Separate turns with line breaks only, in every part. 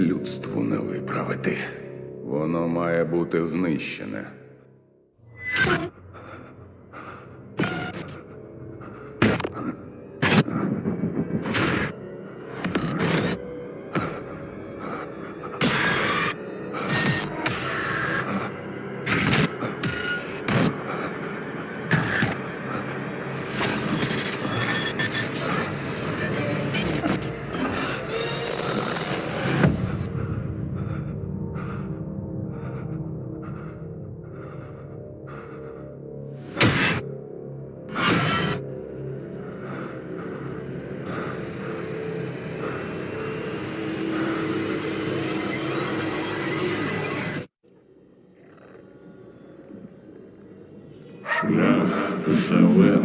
людству не виправити. Воно має бути знищене.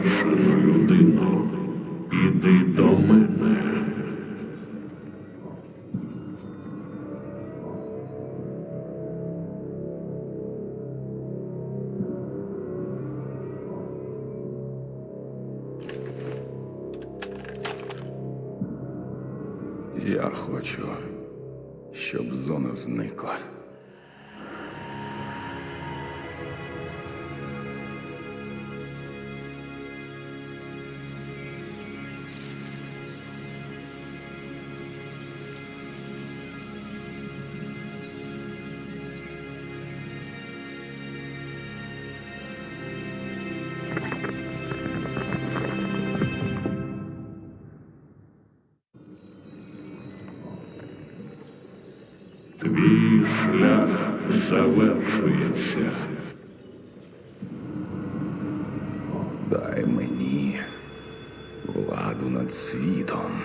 Завершено, людино. Іди до мене.
Я хочу, щоб зона зникла. Дай мені владу над світом.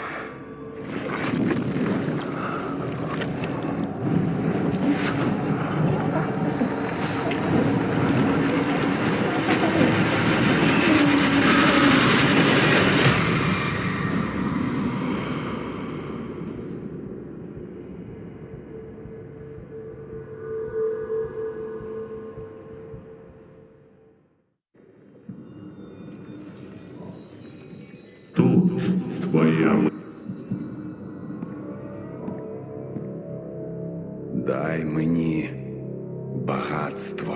Дай мені багатство.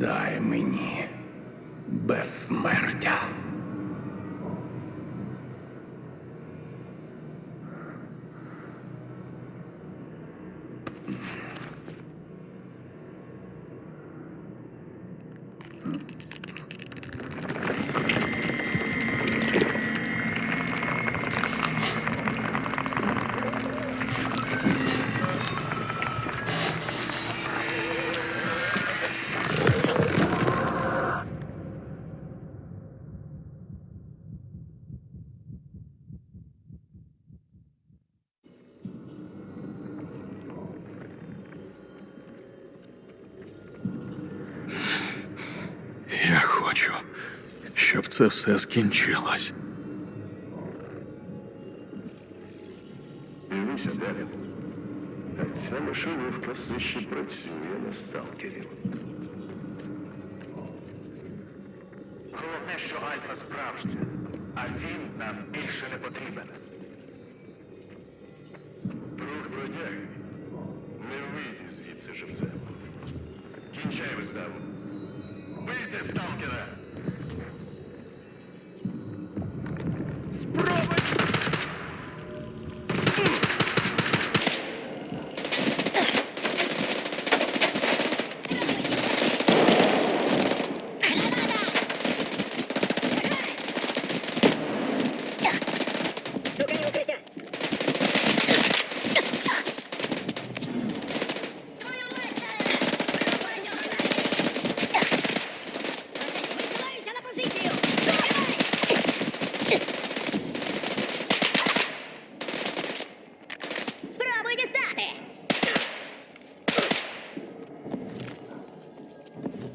Дай мені безсмертя.
Хочу, щоб це все скінчилось.
Дивися, далі. Ця машинівка все ще працює на сталкерів.
Головне, що Альфа справжня, а він нам більше не потрібен.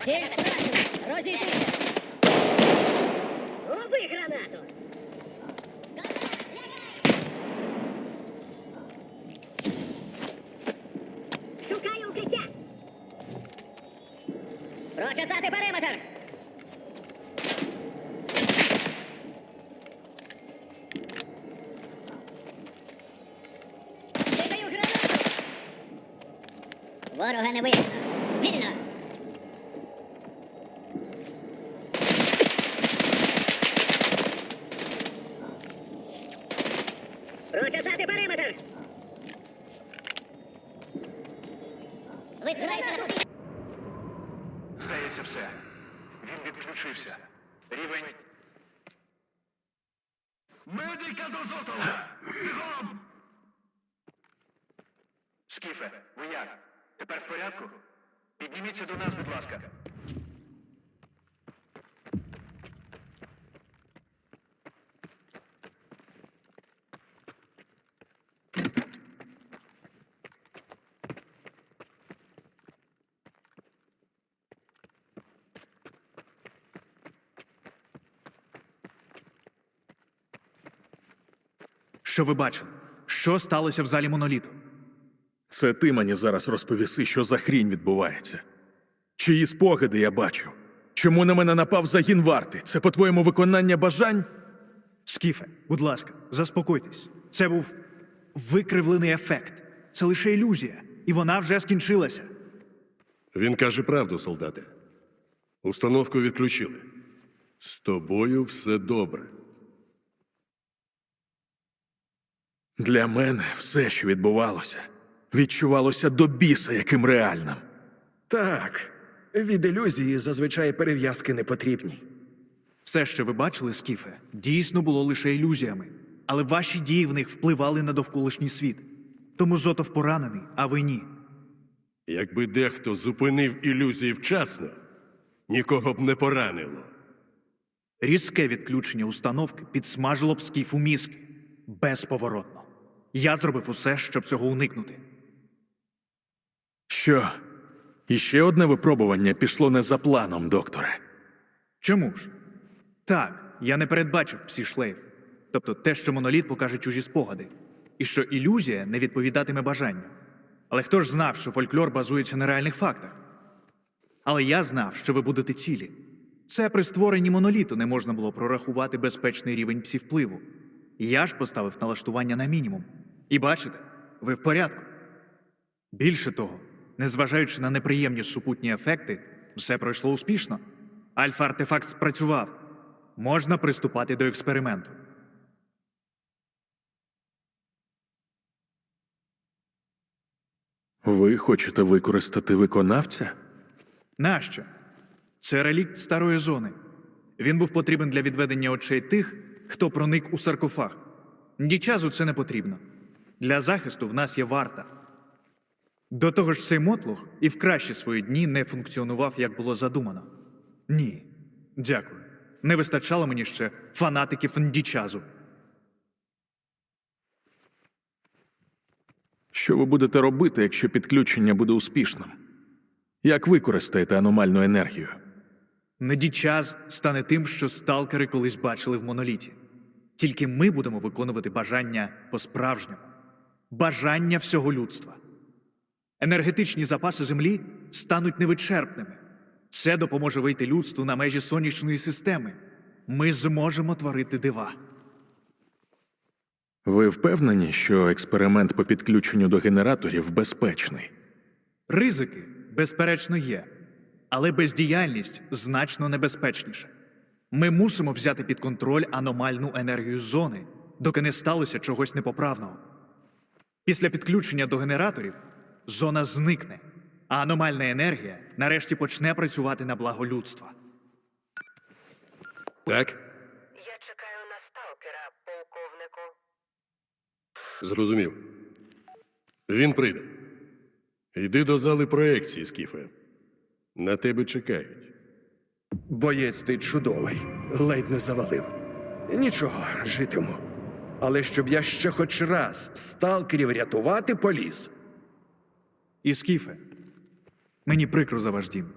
Ціль втрачена. Розійтися. Гранату. Шукаю укриття. Ворога не видно. Прочесати периметр. Ви збираєтеся на позицію?
Здається, все. Він відключився. Рівень. Медика до Зотова! Бігом! Скіфе, ви як? Тепер в порядку? Підніміться до нас, будь ласка.
Що ви бачили? Що сталося в залі моноліту?
Це ти мені зараз розповіси, що за хрінь відбувається. Чиї спогади я бачив? Чому на мене напав загін варти? Це, по-твоєму, виконання бажань?
Скіфе, будь ласка, заспокойтесь. Це був викривлений ефект. Це лише ілюзія, і вона вже скінчилася.
Він каже правду, солдате. Установку відключили. З тобою все добре.
Для мене все, що відбувалося, відчувалося до біса яким реальним.
Так, від ілюзії зазвичай перев'язки не потрібні.
Все, що ви бачили, Скіфе, дійсно було лише ілюзіями, але ваші дії в них впливали на довколишній світ. Тому Зотов поранений, а ви ні.
Якби дехто зупинив ілюзії вчасно, нікого б не поранило.
Різке відключення установки підсмажило б скіфу мізки безповоротно. Я зробив усе, щоб цього уникнути.
Що? Іще одне випробування пішло не за планом, докторе.
Чому ж? Так, я не передбачив псі-шлейф. Тобто те, що моноліт покаже чужі спогади, і що ілюзія не відповідатиме бажанню. Але хто ж знав, що фольклор базується на реальних фактах? Але я знав, що ви будете цілі. Це при створенні моноліту не можна було прорахувати безпечний рівень псі-впливу. Я ж поставив налаштування на мінімум. І бачите, ви в порядку. Більше того, незважаючи на неприємні супутні ефекти, все пройшло успішно. Альфа-артефакт спрацював. Можна приступати до експерименту.
Ви хочете використати виконавця?
Нащо? Це релікт старої зони. Він був потрібен для відведення очей тих, хто проник у саркофаг. Дічазу це не потрібно. Для захисту в нас є варта. До того ж, цей мотлух і в кращі свої дні не функціонував, як було задумано. Ні. Дякую. Не вистачало мені ще фанатиків Ндічазу.
Що ви будете робити, якщо підключення буде успішним? Як використаєте аномальну енергію?
Недічас стане тим, що сталкери колись бачили в моноліті. Тільки ми будемо виконувати бажання по-справжньому, бажання всього людства. Енергетичні запаси Землі стануть невичерпними. Це допоможе вийти людству на межі сонячної системи. Ми зможемо творити дива.
Ви впевнені, що експеримент по підключенню до генераторів безпечний?
Ризики, безперечно, є, але бездіяльність значно небезпечніша. Ми мусимо взяти під контроль аномальну енергію зони, доки не сталося чогось непоправного. Після підключення до генераторів зона зникне, а аномальна енергія нарешті почне працювати на благо людства.
Так?
Я чекаю на сталкера, полковнику.
Зрозумів. Він прийде. Йди до зали проекції, Скіфе. На тебе чекають.
Боєць ти чудовий, ледь не завалив. Нічого, житиму. Але щоб я ще хоч раз сталкерів рятувати поліз.
І Скіфе, мені прикро за ваш дім.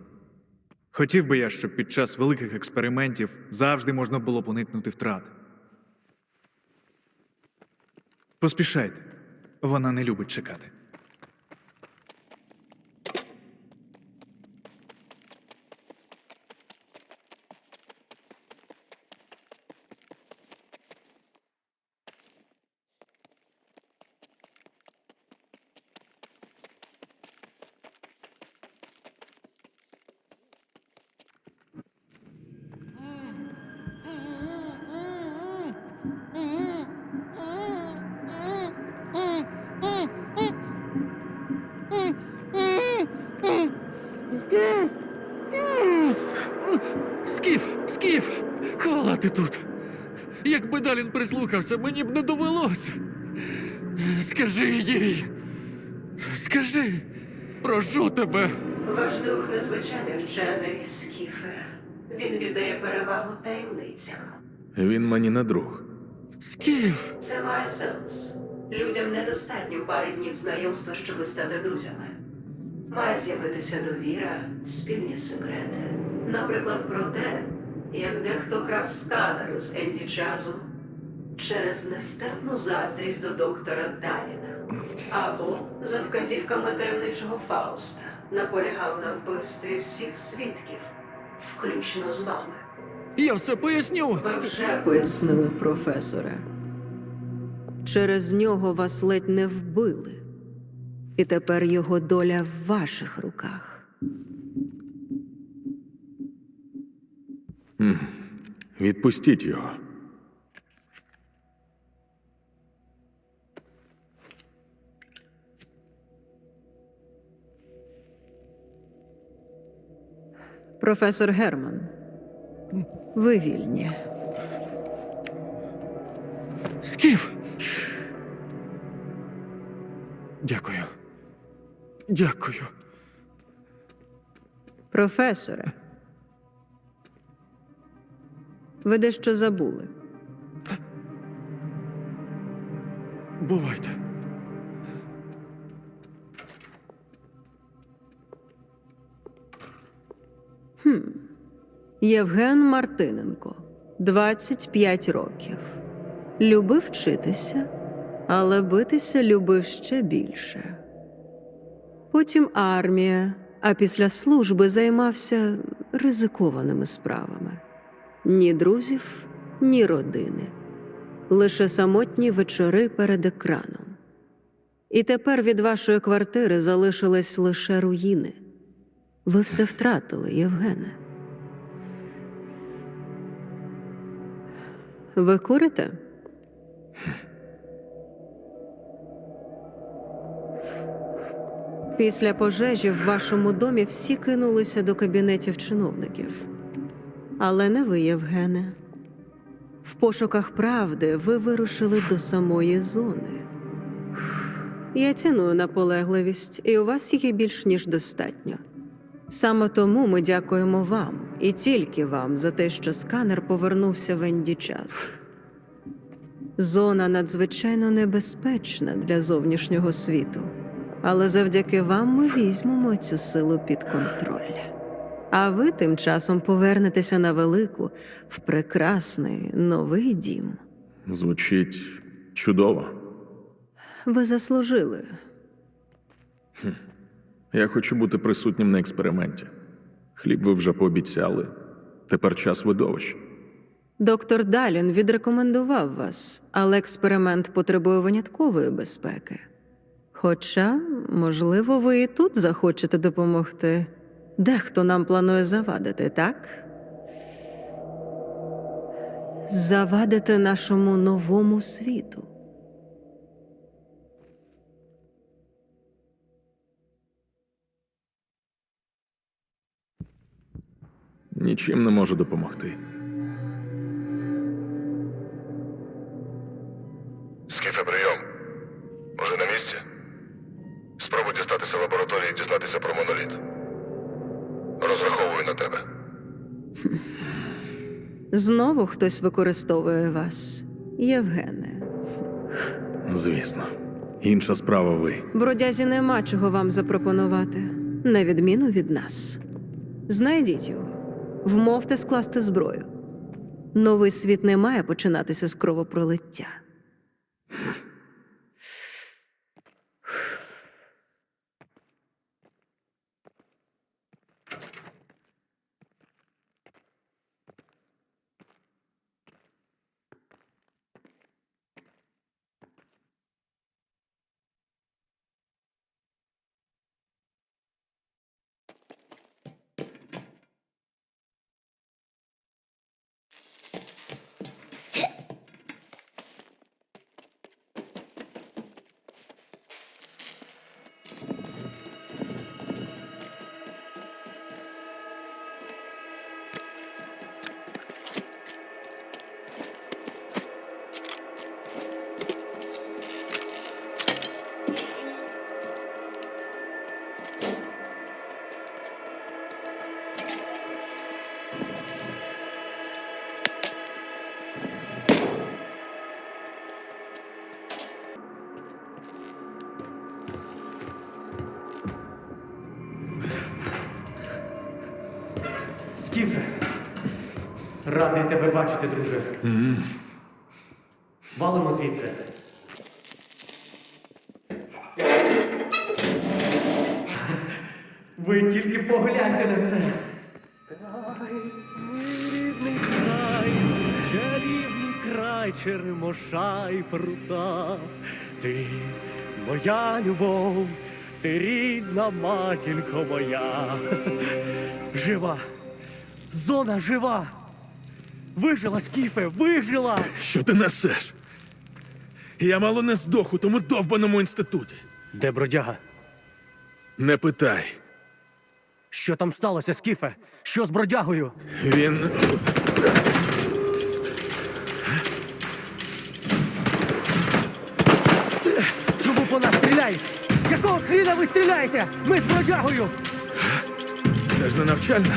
Хотів би я, щоб під час великих експериментів завжди можна було уникнути втрат. Поспішайте, вона не любить чекати.
Далін прислухався, мені б не довелося. Скажи їй. Скажи, прошу тебе.
Ваш друг незвичайний вчений Скіфе. Він віддає перевагу таємницям.
Він мені не друг.
Скіф.
Це має сенс. Людям недостатньо пари днів знайомства, щоб стати друзями. Має з'явитися довіра, спільні секрети. Наприклад, про те, як дехто крав сканер з Енді Чазу через нестерпну заздрість до доктора Даліна. Або за вказівками таємничого Фауста наполягав на вбивстві всіх свідків, включно з вами.
Я все поясню.
Ви вже пояснили, професоре. Через нього вас ледь не вбили. І тепер його доля в ваших руках.
Відпустіть його.
Професор Герман. Ви вільні.
Скіф. Дякую. Дякую.
Професоре. Ви дещо забули.
Бувайте.
Євген Мартиненко, 25 років. Любив вчитися, але битися любив ще більше. Потім армія, а після служби займався ризикованими справами. Ні друзів, ні родини. Лише самотні вечори перед екраном. І тепер від вашої квартири залишились лише руїни. Ви все втратили, Євгене. Ви курите? Після пожежі в вашому домі всі кинулися до кабінетів чиновників. Але не ви, Євгене. В пошуках правди ви вирушили до самої зони. Я ціную наполегливість, і у вас її більш ніж достатньо. Саме тому ми дякуємо вам і тільки вам за те, що сканер повернувся в Енді час. Зона надзвичайно небезпечна для зовнішнього світу, але завдяки вам ми візьмемо цю силу під контроль. А ви тим часом повернетеся на велику, в прекрасний новий дім.
Звучить чудово.
Ви заслужили.
Я хочу бути присутнім на експерименті. Хліб ви вже пообіцяли. Тепер час видовищ.
Доктор Далін відрекомендував вас, але експеримент потребує виняткової безпеки. Хоча, можливо, ви і тут захочете допомогти. Дехто нам планує завадити, так? Завадити нашому новому світу.
Нічим не можу допомогти.
Скіфе, прийом. Уже на місці? Спробуй дістатися лабораторії і дізнатися про моноліт. Розраховую на тебе.
Знову хтось використовує вас, Євгене.
Звісно. Інша справа ви.
Бродязі нема чого вам запропонувати, на відміну від нас. Знайдіть його, вмовте скласти зброю. Новий світ не має починатися з кровопролиття.
Скіфе. Радий тебе бачити, друже. Валимо звідси. Ви тільки погляньте на це.
Рідний край, чарівний край, черемоша і прута. Ти моя любов, ти рідна матінко моя. Жива. Зона жива. Вижила, Скіфе, вижила!
Що ти несеш? Я мало не здох у тому довбаному інституті.
Де бродяга?
Не питай.
Що там сталося, Скіфе? Що з бродягою?
Він.
Чому по нас стріляють? Якого хріна ви стріляєте? Ми з бродягою!
Це ж не навчальна.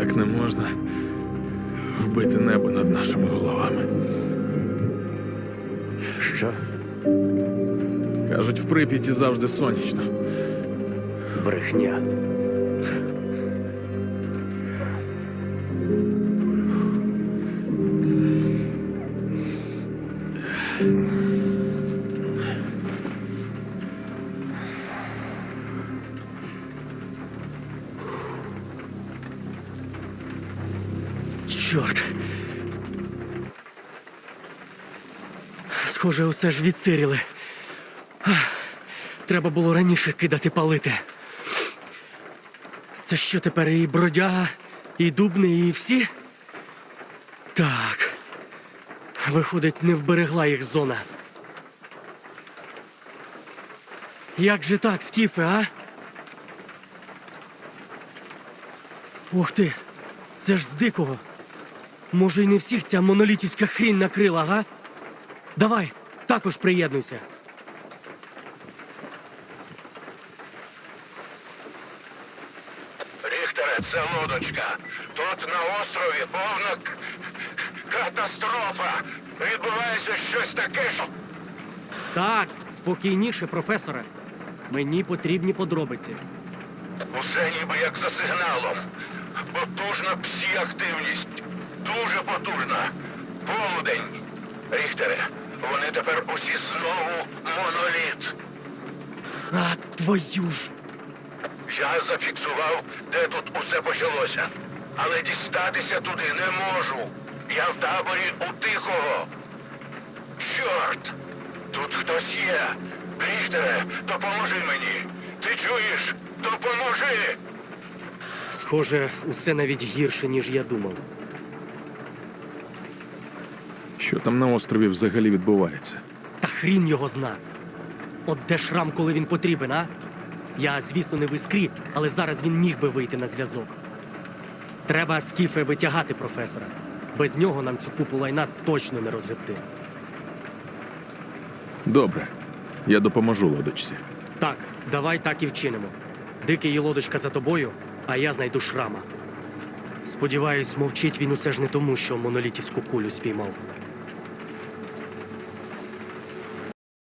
Як не можна вбити небо над нашими головами.
Що?
Кажуть, в Прип'яті завжди сонячно.
Брехня. Схоже, усе ж відсиріли. Треба було раніше кидати палити. Це що тепер і бродяга, і дубний, і всі? Так. Виходить, не вберегла їх зона. Як же так, Скіфе, а? Ух ти! Це ж з дикого. Може, й не всіх ця монолітівська хрінь накрила, га? Давай, також приєднуйся.
Ріхтере, це лодочка. Тут на острові повна к- катастрофа. Відбувається щось таке, що.
Так, спокійніше, професоре. Мені потрібні подробиці.
Усе ніби як за сигналом. Потужна псі-активність. Дуже потужна. Полудень. Ріхтере, вони тепер усі знову моноліт.
А, твою ж!
Я зафіксував, де тут усе почалося. Але дістатися туди не можу. Я в таборі у тихого. Чорт! Тут хтось є. Ріхтере, допоможи мені. Ти чуєш? Допоможи!
Схоже, усе навіть гірше, ніж я думав.
Що там на острові взагалі відбувається?
Та хрін його зна. От де шрам, коли він потрібен, а? Я, звісно, не в іскрі, але зараз він міг би вийти на зв'язок. Треба скіфе витягати професора. Без нього нам цю купу лайна точно не розгребти.
Добре, я допоможу лодочці.
Так, давай так і вчинимо. Дикий і лодочка за тобою, а я знайду шрама. Сподіваюсь, мовчить він усе ж не тому, що монолітівську кулю спіймав.